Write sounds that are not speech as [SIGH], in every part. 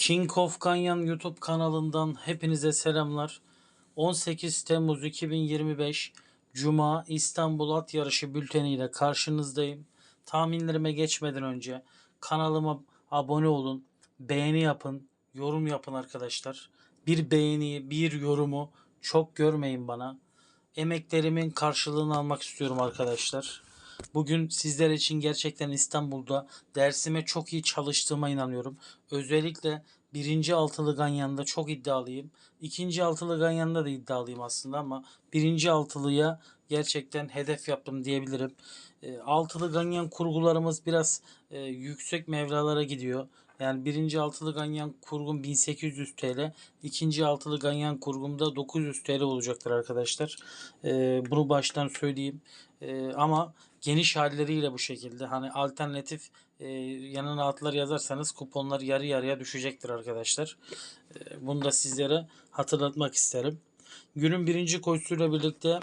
King of Kanyan YouTube kanalından hepinize selamlar. 18 Temmuz 2025 Cuma İstanbul At Yarışı bülteniyle karşınızdayım. Tahminlerime geçmeden önce kanalıma abone olun, beğeni yapın, yorum yapın arkadaşlar. Bir beğeni, bir yorumu çok görmeyin bana. Emeklerimin karşılığını almak istiyorum arkadaşlar. Bugün sizler için gerçekten İstanbul'da dersime çok iyi çalıştığıma inanıyorum. Özellikle birinci altılı Ganyan'da çok iddialıyım. İkinci altılı Ganyan'da da iddialıyım aslında ama birinci altılıya gerçekten hedef yaptım diyebilirim. E, altılı Ganyan kurgularımız biraz e, yüksek mevralara gidiyor. Yani birinci altılı ganyan kurgum 1800 TL. ikinci altılı ganyan kurgumda 900 TL olacaktır arkadaşlar. Ee, bunu baştan söyleyeyim. Ee, ama geniş halleriyle bu şekilde. Hani alternatif e, yanına altlar yazarsanız kuponlar yarı yarıya düşecektir arkadaşlar. Ee, bunu da sizlere hatırlatmak isterim. Günün birinci koşusuyla birlikte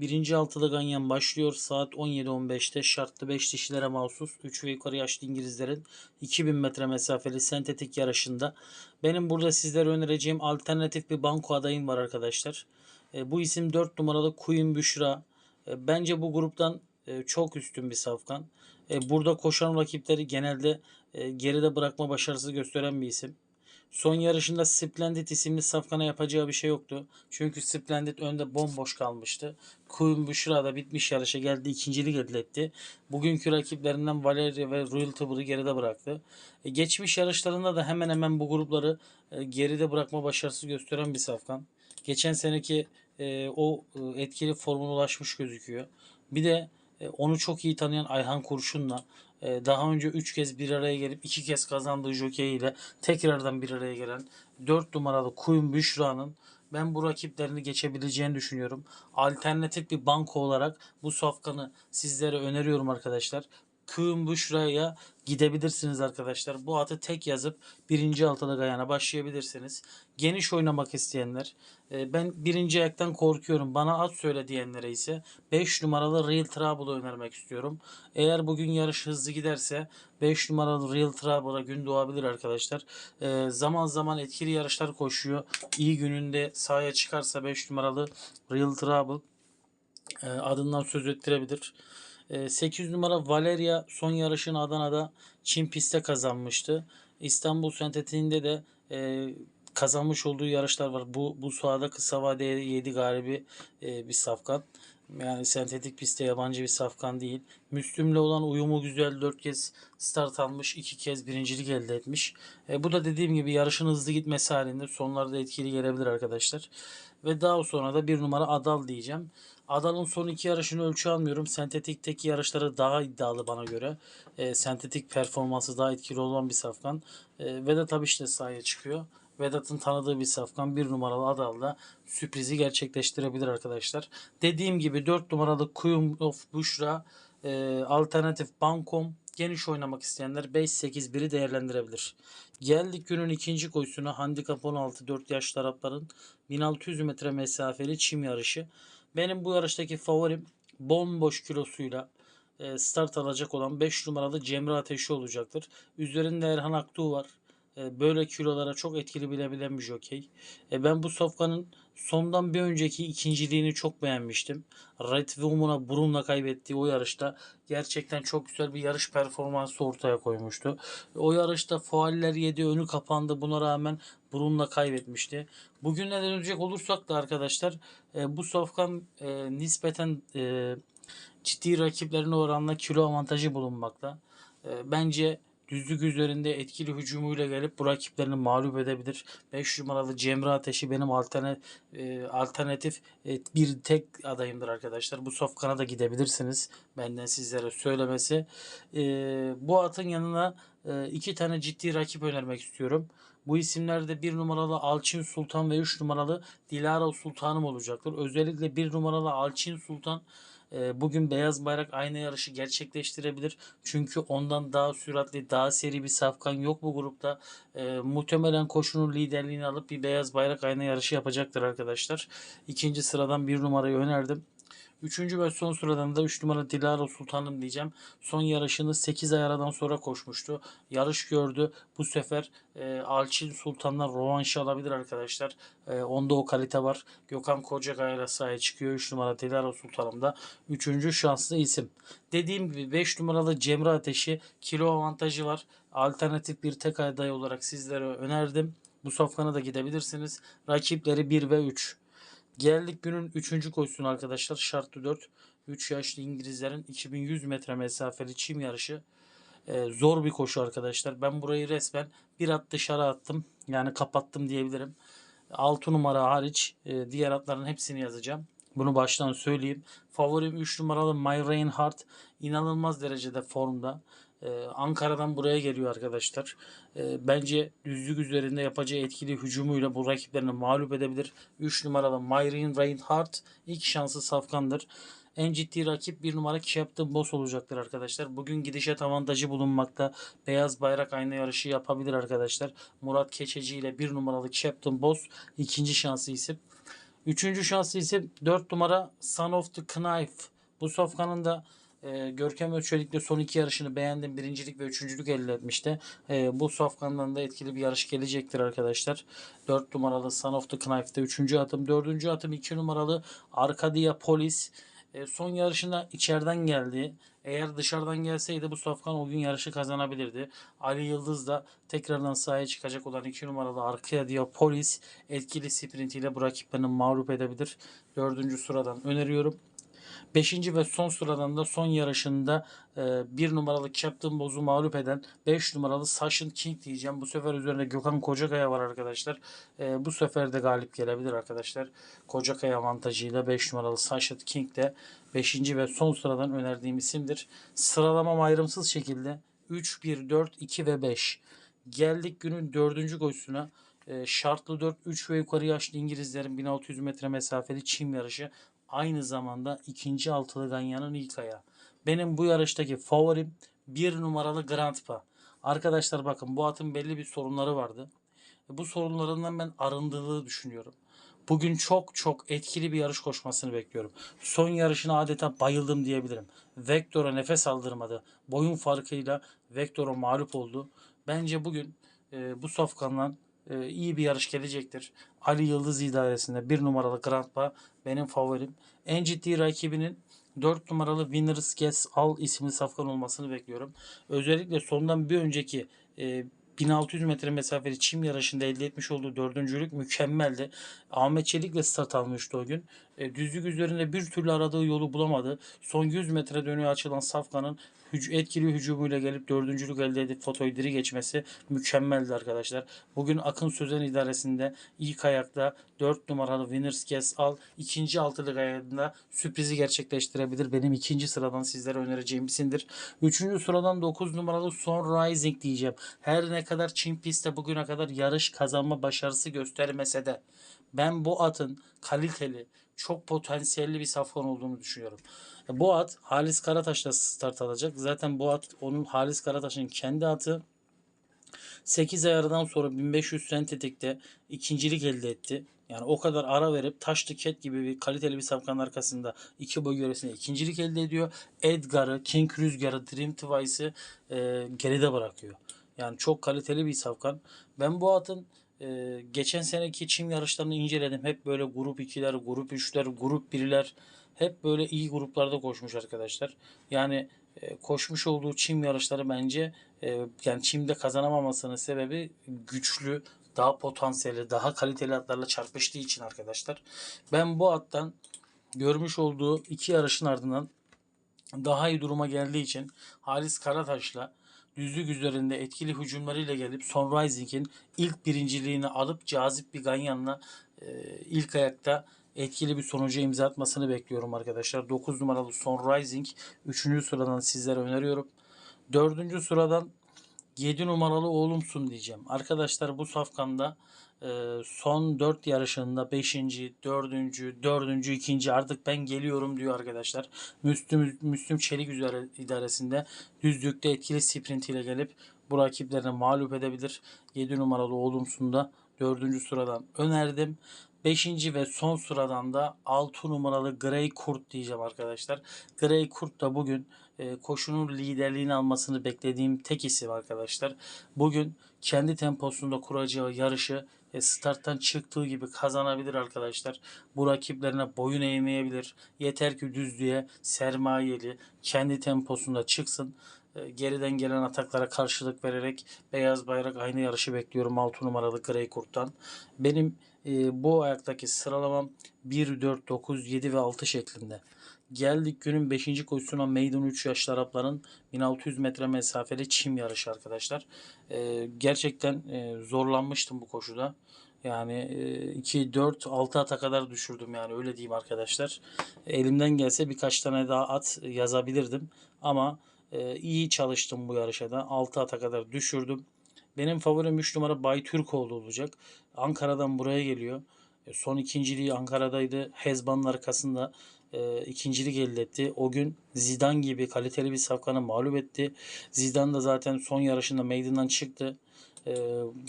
birinci altılı ganyan başlıyor. Saat 17.15'te şartlı 5 dişilere mahsus 3 ve yukarı yaşlı İngilizlerin 2000 metre mesafeli sentetik yarışında. Benim burada sizlere önereceğim alternatif bir banko adayım var arkadaşlar. E, bu isim 4 numaralı Queen Büşra. E, bence bu gruptan e, çok üstün bir safkan. E, burada koşan rakipleri genelde e, geride bırakma başarısı gösteren bir isim. Son yarışında Splendid isimli safkana yapacağı bir şey yoktu. Çünkü Splendid önde bomboş kalmıştı. Queen Büşra da bitmiş yarışa geldi. ikincilik elde etti. Bugünkü rakiplerinden Valeria ve Royal Tuber'ı geride bıraktı. E, geçmiş yarışlarında da hemen hemen bu grupları e, geride bırakma başarısı gösteren bir safkan. Geçen seneki e, o e, etkili formuna ulaşmış gözüküyor. Bir de onu çok iyi tanıyan Ayhan Kurşun'la e, daha önce 3 kez bir araya gelip 2 kez kazandığı jockey ile tekrardan bir araya gelen 4 numaralı Kuyum Büşra'nın ben bu rakiplerini geçebileceğini düşünüyorum. Alternatif bir banko olarak bu safkanı sizlere öneriyorum arkadaşlar. Kuyum Büşra'ya gidebilirsiniz arkadaşlar. Bu atı tek yazıp birinci altılı gayana başlayabilirsiniz. Geniş oynamak isteyenler e, ben birinci ayaktan korkuyorum. Bana at söyle diyenlere ise 5 numaralı Real Trouble'ı önermek istiyorum. Eğer bugün yarış hızlı giderse 5 numaralı Real Trouble'a gün doğabilir arkadaşlar. E, zaman zaman etkili yarışlar koşuyor. İyi gününde sahaya çıkarsa 5 numaralı Real Trouble e, adından söz ettirebilir. 8 numara Valeria son yarışını Adana'da Çin pistte kazanmıştı. İstanbul Sentetiğinde de e, kazanmış olduğu yarışlar var. Bu bu sahada kısa vadeye 7 galibi e, bir safkan. Yani sentetik pistte yabancı bir safkan değil. Müslüm'le olan uyumu güzel. 4 kez start almış. 2 kez birincilik elde etmiş. E, bu da dediğim gibi yarışın hızlı gitmesi halinde sonlarda etkili gelebilir arkadaşlar. Ve daha sonra da bir numara Adal diyeceğim. Adal'ın son iki yarışını ölçü almıyorum. Sentetikteki yarışları daha iddialı bana göre. E, sentetik performansı daha etkili olan bir safkan. E, Vedat Abiş de sahaya çıkıyor. Vedat'ın tanıdığı bir safkan bir numaralı Adal'da sürprizi gerçekleştirebilir arkadaşlar. Dediğim gibi 4 numaralı Queen of Bushra e, alternatif Bankom geniş oynamak isteyenler 5-8-1'i değerlendirebilir. Geldik günün ikinci koşusuna handikap 16 4 yaş tarafların 1600 metre mesafeli çim yarışı. Benim bu yarıştaki favorim bomboş kilosuyla e, start alacak olan 5 numaralı Cemre Ateşi olacaktır. Üzerinde Erhan Aktuğ var. E, Böyle kilolara çok etkili bilebilen bir jokey. E, Ben bu safkanın sondan bir önceki ikinciliğini çok beğenmiştim. Red Woman'a burunla kaybettiği o yarışta gerçekten çok güzel bir yarış performansı ortaya koymuştu. O yarışta fauller yedi, önü kapandı. Buna rağmen burunla kaybetmişti. Bugüne dönecek olursak da arkadaşlar e, bu safkan e, nispeten e, ciddi rakiplerine oranla kilo avantajı bulunmakta. E, bence düzlük üzerinde etkili hücumuyla gelip bu rakiplerini mağlup edebilir. 5 numaralı Cemre Ateşi benim alternatif, alternatif e, bir tek adayımdır arkadaşlar. Bu safkana da gidebilirsiniz. Benden sizlere söylemesi. E, bu atın yanına e, iki tane ciddi rakip önermek istiyorum. Bu isimlerde bir numaralı Alçin Sultan ve 3 numaralı Dilara Sultanım olacaktır. Özellikle bir numaralı Alçin Sultan e, bugün beyaz bayrak aynı yarışı gerçekleştirebilir. Çünkü ondan daha süratli, daha seri bir safkan yok bu grupta. E, muhtemelen koşunun liderliğini alıp bir beyaz bayrak aynı yarışı yapacaktır arkadaşlar. İkinci sıradan bir numarayı önerdim. Üçüncü ve son sıradan da 3 numara Dilara Sultanım diyeceğim. Son yarışını 8 ay aradan sonra koşmuştu. Yarış gördü. Bu sefer e, Alçin Sultan'dan rovanşı alabilir arkadaşlar. E, onda o kalite var. Gökhan Kocakaya ile sahaya çıkıyor. 3 numara Dilara Sultanım da 3. şanslı isim. Dediğim gibi 5 numaralı Cemre Ateşi kilo avantajı var. Alternatif bir tek aday olarak sizlere önerdim. Bu safkana da gidebilirsiniz. Rakipleri 1 ve 3. Geldik günün 3. koşusuna arkadaşlar. Şartlı 4. 3 yaşlı İngilizlerin 2100 metre mesafeli çim yarışı. Ee, zor bir koşu arkadaşlar. Ben burayı resmen bir at dışarı attım. Yani kapattım diyebilirim. 6 numara hariç e, diğer atların hepsini yazacağım. Bunu baştan söyleyeyim. Favorim 3 numaralı My Reinhardt. inanılmaz derecede formda. Ee, Ankara'dan buraya geliyor arkadaşlar. Ee, bence düzlük üzerinde yapacağı etkili hücumuyla bu rakiplerini mağlup edebilir. 3 numaralı Myrin Reinhardt ilk şansı safkandır. En ciddi rakip bir numara Captain Boss olacaktır arkadaşlar. Bugün gidişat avantajı bulunmakta. Beyaz bayrak ayna yarışı yapabilir arkadaşlar. Murat Keçeci ile bir numaralı Captain Boss ikinci şansı isim. Üçüncü şanslı isim 4 numara Son of the Knife. Bu safkanın da e, Görkem Öçelik'le son iki yarışını beğendim. Birincilik ve üçüncülük elde etmişti. E, bu safkandan da etkili bir yarış gelecektir arkadaşlar. 4 numaralı Son of the Knife'de 3. atım. 4. atım 2 numaralı Arcadia Polis. E, son yarışında içeriden geldi. Eğer dışarıdan gelseydi bu safkan o gün yarışı kazanabilirdi. Ali Yıldız da tekrardan sahaya çıkacak olan 2 numaralı Arcadia Polis etkili sprintiyle bu rakiplerini mağlup edebilir. 4. sıradan öneriyorum. Beşinci ve son sıradan da son yarışında e, numaralı Captain Boz'u mağlup eden 5 numaralı Sashin King diyeceğim. Bu sefer üzerinde Gökhan Kocakaya var arkadaşlar. E, bu sefer de galip gelebilir arkadaşlar. Kocakaya avantajıyla 5 numaralı Sashin King de 5. ve son sıradan önerdiğim isimdir. Sıralamam ayrımsız şekilde 3, 1, 4, 2 ve 5. Geldik günün dördüncü koşusuna. E, şartlı 4, 3 ve yukarı yaşlı İngilizlerin 1600 metre mesafeli çim yarışı aynı zamanda ikinci altılı Ganyan'ın ilk ayağı. Benim bu yarıştaki favorim bir numaralı Grandpa. Arkadaşlar bakın bu atın belli bir sorunları vardı. Bu sorunlarından ben arındığını düşünüyorum. Bugün çok çok etkili bir yarış koşmasını bekliyorum. Son yarışına adeta bayıldım diyebilirim. Vector'a nefes aldırmadı. Boyun farkıyla Vector'a mağlup oldu. Bence bugün e, bu safkandan e, iyi bir yarış gelecektir. Ali Yıldız idaresinde bir numaralı Grandpa benim favorim. En ciddi rakibinin 4 numaralı Winners Gets All isimli safkan olmasını bekliyorum. Özellikle sondan bir önceki e, 1600 metre mesafeli çim yarışında elde etmiş olduğu dördüncülük mükemmeldi. Ahmet Çelik'le start almıştı o gün. E, düzlük üzerinde bir türlü aradığı yolu bulamadı. Son 100 metre dönüyor açılan Safkan'ın etkili hücumuyla gelip dördüncülük elde edip fotoyu diri geçmesi mükemmeldi arkadaşlar. Bugün Akın Sözen idaresinde ilk ayakta 4 numaralı Winners Guess Al ikinci altılık ayağında sürprizi gerçekleştirebilir. Benim ikinci sıradan sizlere önereceğim isimdir. Üçüncü sıradan 9 numaralı Son Rising diyeceğim. Her ne kadar Çin pistte bugüne kadar yarış kazanma başarısı göstermese de ben bu atın kaliteli, çok potansiyelli bir safkan olduğunu düşünüyorum. E, Bu at Halis Karataş'la start alacak. Zaten bu at onun Halis Karataş'ın kendi atı. 8 ay aradan sonra 1500 sentetikte ikincilik elde etti. Yani o kadar ara verip taş tiket gibi bir kaliteli bir safkanın arkasında iki boy yöresinde ikincilik elde ediyor. Edgar'ı, King Rüzgar'ı, Dream Twice'ı e, geride bırakıyor. Yani çok kaliteli bir safkan. Ben bu atın e, geçen seneki çim yarışlarını inceledim. Hep böyle grup 2'ler, grup 3'ler, grup 1'ler hep böyle iyi gruplarda koşmuş arkadaşlar. Yani e, koşmuş olduğu çim yarışları bence e, yani çimde kazanamamasının sebebi güçlü, daha potansiyeli, daha kaliteli atlarla çarpıştığı için arkadaşlar. Ben bu attan görmüş olduğu iki yarışın ardından daha iyi duruma geldiği için Halis Karataş'la düzlük üzerinde etkili hücumlarıyla gelip Sunrising'in ilk birinciliğini alıp cazip bir ganyanla e, ilk ayakta etkili bir sonuca imza atmasını bekliyorum arkadaşlar. 9 numaralı Sunrising 3. sıradan sizlere öneriyorum. 4. sıradan 7 numaralı oğlumsun diyeceğim. Arkadaşlar bu safkanda son 4 yarışında 5. 4. 4. 2. artık ben geliyorum diyor arkadaşlar. Müslüm, Müslüm Çelik üzere idaresinde düzlükte etkili sprint ile gelip bu rakiplerini mağlup edebilir. 7 numaralı oğlumsun da 4. sıradan önerdim. Beşinci ve son sıradan da 6 numaralı Grey Kurt diyeceğim arkadaşlar. Grey Kurt da bugün e, koşunun liderliğini almasını beklediğim tek isim arkadaşlar. Bugün kendi temposunda kuracağı yarışı starttan çıktığı gibi kazanabilir arkadaşlar. Bu rakiplerine boyun eğmeyebilir. Yeter ki düzlüğe sermayeli kendi temposunda çıksın. E, Geriden gelen ataklara karşılık vererek beyaz bayrak aynı yarışı bekliyorum 6 numaralı Grey Kurt'tan. Benim e, bu ayaktaki sıralamam 1, 4, 9, 7 ve 6 şeklinde. Geldik günün 5. koşusuna Maiden 3 yaşlı Arapların 1600 metre mesafeli çim yarışı arkadaşlar. E, gerçekten e, zorlanmıştım bu koşuda. Yani e, 2, 4, 6 ata kadar düşürdüm yani öyle diyeyim arkadaşlar. Elimden gelse birkaç tane daha at yazabilirdim. Ama e, iyi çalıştım bu yarışa da. 6 ata kadar düşürdüm. Benim favorim 3 numara Bay Türkoğlu olacak. Ankara'dan buraya geliyor. E, Son ikinciliği Ankara'daydı. Hezban'ın arkasında e, ikincilik elde etti. O gün Zidane gibi kaliteli bir safkanı mağlup etti. Zidane da zaten son yarışında meydandan çıktı. E,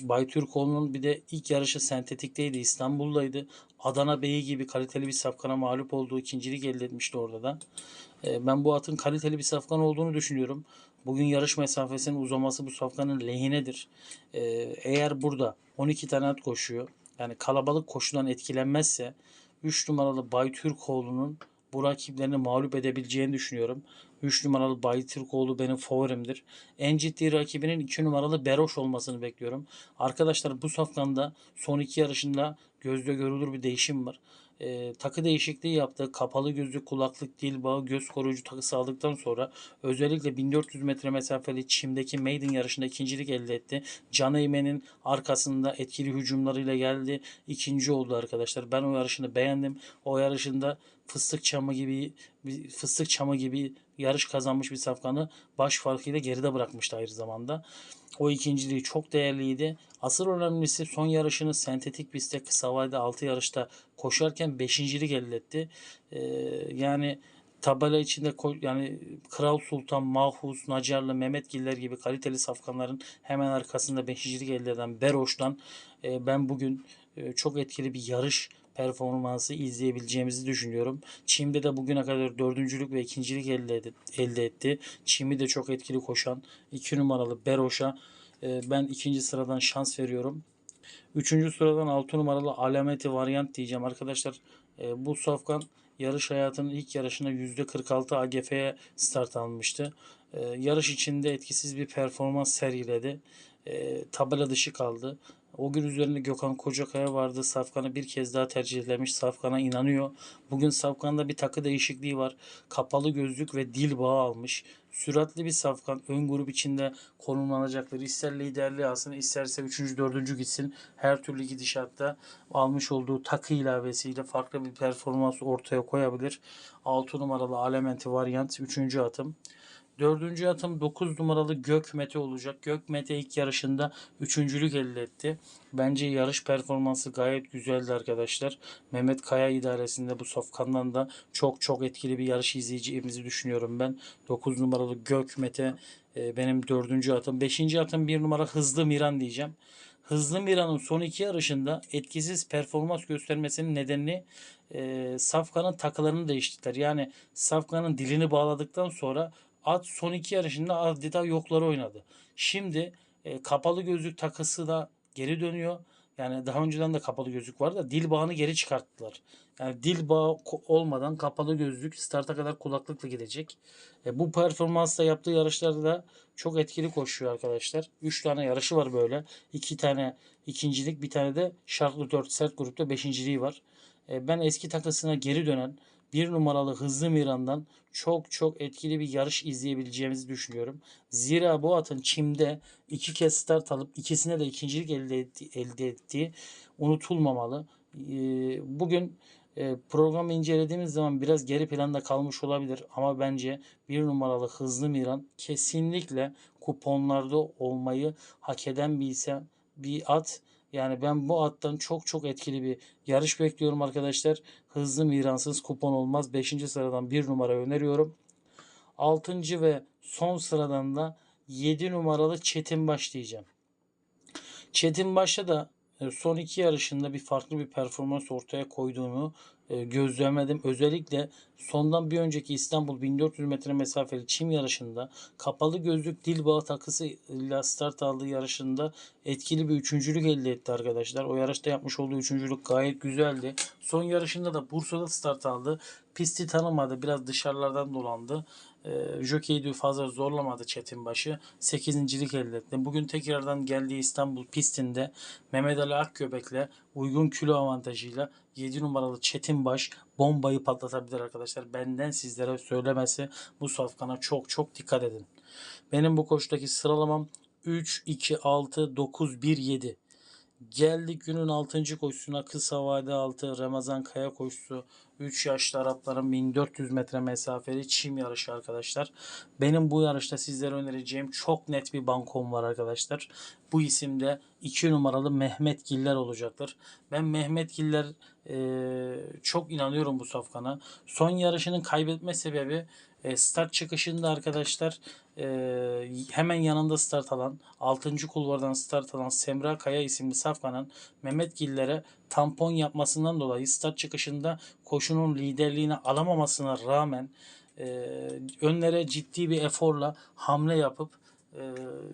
Bay Türkoğlu'nun bir de ilk yarışı sentetikteydi. İstanbul'daydı. Adana Bey'i gibi kaliteli bir safkana mağlup olduğu ikincilik elde etmişti orada da. E, ben bu atın kaliteli bir safkan olduğunu düşünüyorum. Bugün yarış mesafesinin uzaması bu safkanın lehinedir. E, eğer burada 12 tane at koşuyor. Yani kalabalık koşudan etkilenmezse 3 numaralı Bay Türkoğlu'nun bu rakiplerini mağlup edebileceğini düşünüyorum. 3 numaralı Bay Türkoğlu benim favorimdir. En ciddi rakibinin 2 numaralı Beroş olmasını bekliyorum. Arkadaşlar bu safkanda son iki yarışında gözle görülür bir değişim var. Ee, takı değişikliği yaptı. Kapalı gözlük, kulaklık, dil bağı, göz koruyucu takısı aldıktan sonra özellikle 1400 metre mesafeli çimdeki maiden yarışında ikincilik elde etti. Can Eymen'in arkasında etkili hücumlarıyla geldi. İkinci oldu arkadaşlar. Ben o yarışını beğendim. O yarışında fıstık çamı gibi fıstık çamı gibi yarış kazanmış bir safkanı baş farkıyla geride bırakmıştı aynı zamanda. O ikinciliği çok değerliydi. Asıl önemlisi son yarışını sentetik pistte kısa vadede 6 yarışta koşarken beşincilik elde etti. Ee, yani tabela içinde yani Kral Sultan, Mahfuz, Nacarlı, Mehmet Giller gibi kaliteli safkanların hemen arkasında beşincilik elde eden Beroş'tan e, ben bugün e, çok etkili bir yarış performansı izleyebileceğimizi düşünüyorum. Çim'de de bugüne kadar dördüncülük ve ikincilik elde, elde etti. Çim'i de çok etkili koşan 2 numaralı Beroş'a e, ben ikinci sıradan şans veriyorum. Üçüncü sıradan 6 numaralı alameti varyant diyeceğim arkadaşlar. E, bu safkan yarış hayatının ilk yarışında %46 AGF'ye start almıştı. E, yarış içinde etkisiz bir performans sergiledi. E, tabela dışı kaldı. O gün üzerinde Gökhan Kocakaya vardı. Safkan'ı bir kez daha tercihlemiş. Safkan'a inanıyor. Bugün Safkan'da bir takı değişikliği var. Kapalı gözlük ve dil bağı almış. Süratli bir Safkan. Ön grup içinde konumlanacaktır. İster liderliği alsın, isterse 3. 4. gitsin. Her türlü gidişatta almış olduğu takı ilavesiyle farklı bir performans ortaya koyabilir. 6 numaralı Alementi varyant 3. atım. Dördüncü atım 9 numaralı Gökmete olacak. Gökmete ilk yarışında üçüncülük elde etti. Bence yarış performansı gayet güzeldi arkadaşlar. Mehmet Kaya idaresinde bu safkandan da çok çok etkili bir yarış izleyeceğimizi düşünüyorum ben. 9 numaralı Gökmete e, benim dördüncü atım. Beşinci atım bir numara Hızlı Miran diyeceğim. Hızlı Miran'ın son iki yarışında etkisiz performans göstermesinin nedeni e, Safkan'ın takılarını değiştirdiler. Yani Safkan'ın dilini bağladıktan sonra at son iki yarışında adeta yokları oynadı. Şimdi e, kapalı gözlük takısı da geri dönüyor. Yani daha önceden de kapalı gözlük vardı da dil bağını geri çıkarttılar. Yani dil bağı olmadan kapalı gözlük starta kadar kulaklıkla gidecek. E, bu performansla yaptığı yarışlarda da çok etkili koşuyor arkadaşlar. 3 tane yarışı var böyle. 2 tane ikincilik bir tane de şartlı 4 sert grupta beşinciliği var. E, ben eski takısına geri dönen bir numaralı Hızlı Miran'dan çok çok etkili bir yarış izleyebileceğimizi düşünüyorum. Zira bu atın çimde iki kez start alıp ikisine de ikincilik elde, etti, elde ettiği unutulmamalı. Ee, Bugün e, programı incelediğimiz zaman biraz geri planda kalmış olabilir ama bence bir numaralı Hızlı Miran kesinlikle kuponlarda olmayı hak eden bir ise bir at. Yani ben bu attan çok çok etkili bir yarış bekliyorum arkadaşlar. Hızlı Miransız kupon olmaz. 5. sıradan bir numara öneriyorum. 6. ve son sıradan da 7 numaralı Çetin Baş diyeceğim. Çetin Baş'ta da e, son iki yarışında bir farklı bir performans ortaya koyduğunu gözlemledim. Özellikle sondan bir önceki İstanbul 1400 metre mesafeli çim yarışında kapalı gözlük dil bağı takısıyla start aldığı yarışında etkili bir üçüncülük elde etti arkadaşlar. O yarışta yapmış olduğu üçüncülük gayet güzeldi. Son yarışında da Bursa'da start aldı. Pisti tanımadı. Biraz dışarılardan dolandı. E, Jockey'i de fazla zorlamadı Çetinbaşı. 8. elde etti. Bugün tekrardan geldiği İstanbul pistinde Mehmet Ali Akgöbek'le uygun kilo avantajıyla 7 numaralı Çetinbaş bombayı patlatabilir arkadaşlar. Benden sizlere söylemesi bu safkana çok çok dikkat edin. Benim bu koştaki sıralamam 3, 2, 6, 9, 1, 7. Geldik günün 6. koşusuna kısa vade altı Ramazan Kaya koşusu. 3 yaşlı Arapların 1400 metre mesafeli çim yarışı arkadaşlar. Benim bu yarışta sizlere önereceğim çok net bir bankom var arkadaşlar. Bu isimde 2 numaralı Mehmet Giller olacaktır. Ben Mehmet Giller eee, çok inanıyorum bu safkana. Son yarışının kaybetme sebebi e, start çıkışında arkadaşlar e, hemen yanında start alan 6. kulvardan start alan Semra Kaya isimli safkanın Mehmet Giller'e tampon yapmasından dolayı start çıkışında koşunun liderliğini alamamasına rağmen e, önlere ciddi bir eforla hamle yapıp e,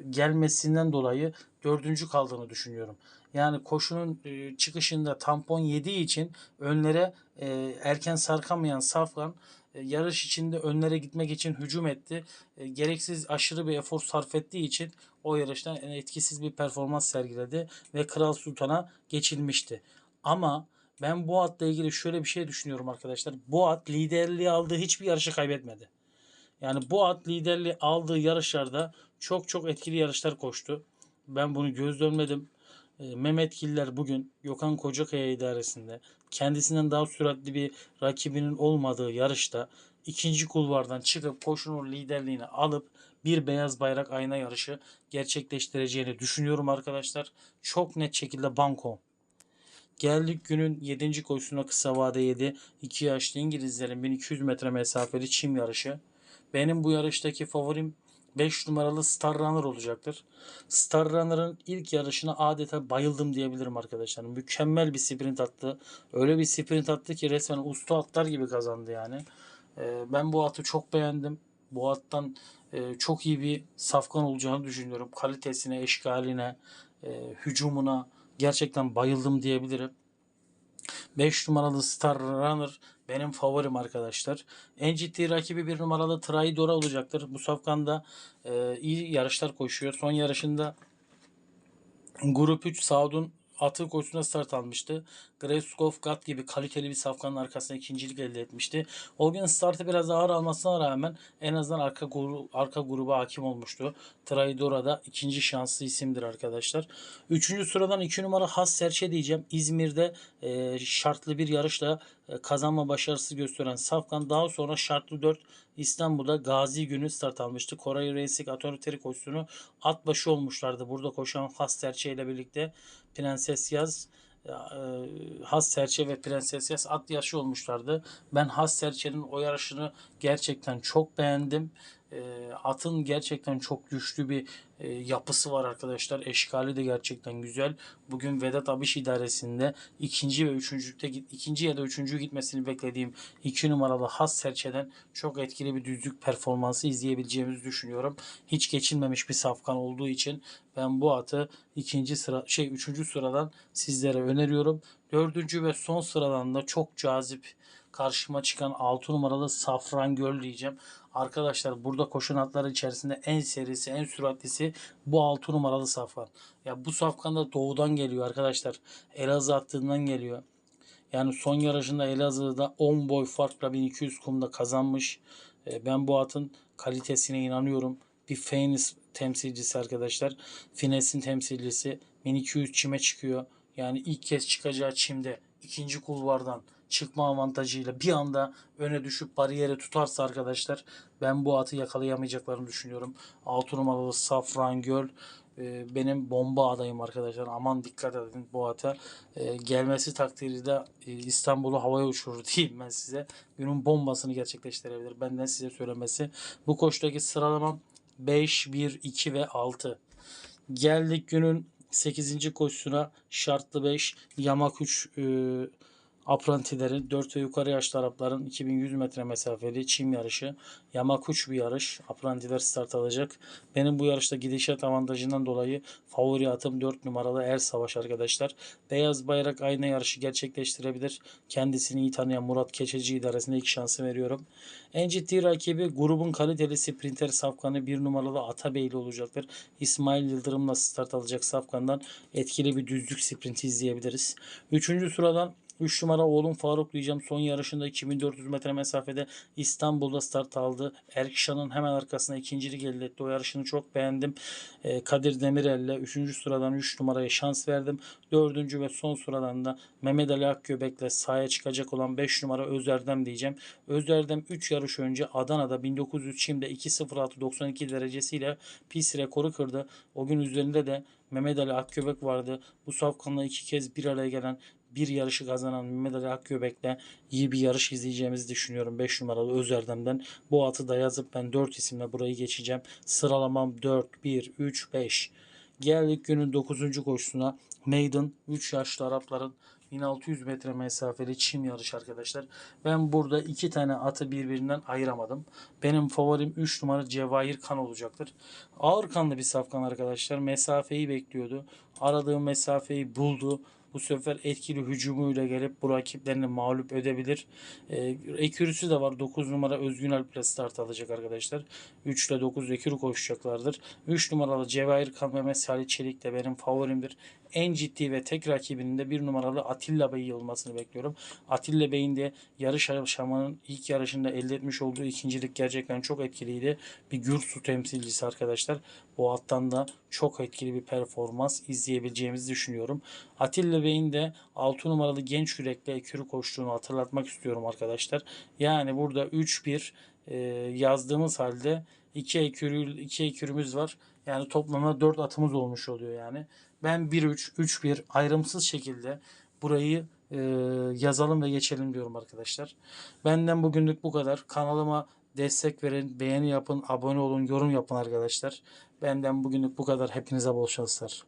gelmesinden dolayı dördüncü kaldığını düşünüyorum. Yani koşunun e, çıkışında tampon yediği için önlere e, erken sarkamayan Safkan e, yarış içinde önlere gitmek için hücum etti. E, gereksiz aşırı bir efor sarf ettiği için o yarıştan etkisiz bir performans sergiledi ve Kral Sultan'a geçilmişti. Ama ben bu atla ilgili şöyle bir şey düşünüyorum arkadaşlar. Bu at liderliği aldığı hiçbir yarışı kaybetmedi. Yani bu at liderliği aldığı yarışlarda çok çok etkili yarışlar koştu. Ben bunu gözlemledim. E, Mehmet Giller bugün Gökhan Kocakaya idaresinde kendisinden daha süratli bir rakibinin olmadığı yarışta ikinci kulvardan çıkıp koşunun liderliğini alıp bir beyaz bayrak ayna yarışı gerçekleştireceğini düşünüyorum arkadaşlar. Çok net şekilde banko. Geldik günün 7. koşusuna kısa vade 7. 2 yaşlı İngilizlerin 1200 metre mesafeli çim yarışı. Benim bu yarıştaki favorim 5 numaralı Star Runner olacaktır. Star Runner'ın ilk yarışına adeta bayıldım diyebilirim arkadaşlar. Mükemmel bir sprint attı. Öyle bir sprint attı ki resmen usta atlar gibi kazandı yani. Ee, ben bu atı çok beğendim. Bu attan e, çok iyi bir safkan olacağını düşünüyorum. Kalitesine, eşkaline, e, hücumuna gerçekten bayıldım diyebilirim. 5 numaralı Star Runner benim favorim arkadaşlar. En ciddi rakibi bir numaralı Traidora olacaktır. Bu safkanda e, iyi yarışlar koşuyor. Son yarışında Grup 3 Saud'un atı koşusuna start almıştı. Grevskov Gat gibi kaliteli bir safkanın arkasında ikincilik elde etmişti. O gün startı biraz ağır almasına rağmen en azından arka, gru, arka gruba hakim olmuştu. Traidora da ikinci şanslı isimdir arkadaşlar. Üçüncü sıradan iki numara Has Serçe diyeceğim. İzmir'de e, şartlı bir yarışla e, kazanma başarısı gösteren Safkan daha sonra şartlı 4 İstanbul'da Gazi günü start almıştı. Koray Racing Atoniteri koşusunu at başı olmuşlardı. Burada koşan Has Serçe ile birlikte Prenses Yaz e, Has Serçe ve Prenses Yaz at yaşı olmuşlardı. Ben Has Serçe'nin o yarışını gerçekten çok beğendim. E, atın gerçekten çok güçlü bir e, yapısı var arkadaşlar. Eşkali de gerçekten güzel. Bugün Vedat Abiş idaresinde ikinci ve üçüncülükte ikinci ya da üçüncü gitmesini beklediğim iki numaralı Has Serçe'den çok etkili bir düzlük performansı izleyebileceğimizi düşünüyorum. Hiç geçilmemiş bir safkan olduğu için ben bu atı ikinci sıra şey üçüncü sıradan sizlere öneriyorum. Dördüncü ve son sıradan da çok cazip karşıma çıkan 6 numaralı Safran Göl diyeceğim. Arkadaşlar burada koşun atları içerisinde en serisi, en süratlisi bu 6 numaralı Safran. Ya bu Safkan da doğudan geliyor arkadaşlar. Elazığ hattından geliyor. Yani son yarışında Elazığ'da 10 boy farkla 1200 kumda kazanmış. E, Ben bu atın kalitesine inanıyorum. Bir Phoenix temsilcisi arkadaşlar. Fines'in temsilcisi. 1200 çime çıkıyor. Yani ilk kez çıkacağı çimde ikinci kulvardan çıkma avantajıyla bir anda öne düşüp bariyere tutarsa arkadaşlar ben bu atı yakalayamayacaklarını düşünüyorum. 6 numaralı Safran Göl e, benim bomba adayım arkadaşlar. Aman dikkat edin bu ata. E, gelmesi takdirde e, İstanbul'u havaya uçurur [LAUGHS] diyeyim ben size. Günün bombasını gerçekleştirebilir. Benden size söylemesi. Bu koştaki sıralamam 5, 1, 2 ve 6. Geldik günün 8. koşusuna şartlı 5 yamak 3 e, aprantilerin 4 ve yukarı yaşlı Arapların 2100 metre mesafeli çim yarışı. Yamak 3 bir yarış. Aprantiler start alacak. Benim bu yarışta gidişat avantajından dolayı favori atım 4 numaralı Er Savaş arkadaşlar. Beyaz bayrak aynı yarışı gerçekleştirebilir. Kendisini iyi tanıyan Murat Keçeci idaresine ilk şansı veriyorum. En ciddi rakibi grubun kaliteli sprinter safkanı 1 numaralı Atabeyli olacaktır. İsmail Yıldırım'la start alacak safkandan etkili bir düzlük sprinti izleyebiliriz. Üçüncü sıradan 3 numara oğlum Faruk diyeceğim. Son yarışında 2400 metre mesafede İstanbul'da start aldı. Erkşan'ın hemen arkasına ikincilik elde etti. O yarışını çok beğendim. Ee, Kadir Demirel'le 3. sıradan 3 numaraya şans verdim. 4. ve son sıradan da Mehmet Ali Akgöbek'le sahaya çıkacak olan 5 numara Özerdem diyeceğim. Özerdem 3 yarış önce Adana'da 1900 çimde 2.06.92 derecesiyle pis rekoru kırdı. O gün üzerinde de Mehmet Ali Akgöbek vardı. Bu safkanla iki kez bir araya gelen bir yarışı kazanan Mehmet Ali Akgöbek'le iyi bir yarış izleyeceğimizi düşünüyorum 5 numaralı Özerdem'den. Bu atı da yazıp ben 4 isimle burayı geçeceğim. Sıralamam 4, 1, 3, 5. Geldik günün 9. koşusuna. Maiden 3 yaşlı Arapların 1600 metre mesafeli çim yarış arkadaşlar. Ben burada iki tane atı birbirinden ayıramadım. Benim favorim 3 numara Cevahir Kan olacaktır. Ağır kanlı bir safkan arkadaşlar. Mesafeyi bekliyordu. Aradığı mesafeyi buldu. Bu sefer etkili hücumuyla gelip bu rakiplerini mağlup edebilir. Ee, ekürüsü de var. 9 numara Özgün Alp ile start alacak arkadaşlar. 3 ile 9 ekürü koşacaklardır. 3 numaralı Cevahir Kan Mehmet Salih Çelik de benim favorimdir. En ciddi ve tek rakibinin de 1 numaralı Atilla Bey olmasını bekliyorum. Atilla Bey'in de yarış aşamanın ilk yarışında elde etmiş olduğu ikincilik gerçekten çok etkiliydi. Bir Gürsu temsilcisi arkadaşlar. Bu attan da çok etkili bir performans izleyebileceğimizi düşünüyorum. Atilla Bey'in de 6 numaralı genç yürekle ekürü koştuğunu hatırlatmak istiyorum arkadaşlar. Yani burada 3-1 e, yazdığımız halde 2 ekürü, 2 ekürümüz var. Yani toplamda 4 atımız olmuş oluyor yani. Ben 1-3, 3-1 ayrımsız şekilde burayı e, yazalım ve geçelim diyorum arkadaşlar. Benden bugünlük bu kadar. Kanalıma destek verin, beğeni yapın, abone olun, yorum yapın arkadaşlar. Benden bugünlük bu kadar. Hepinize bol şanslar.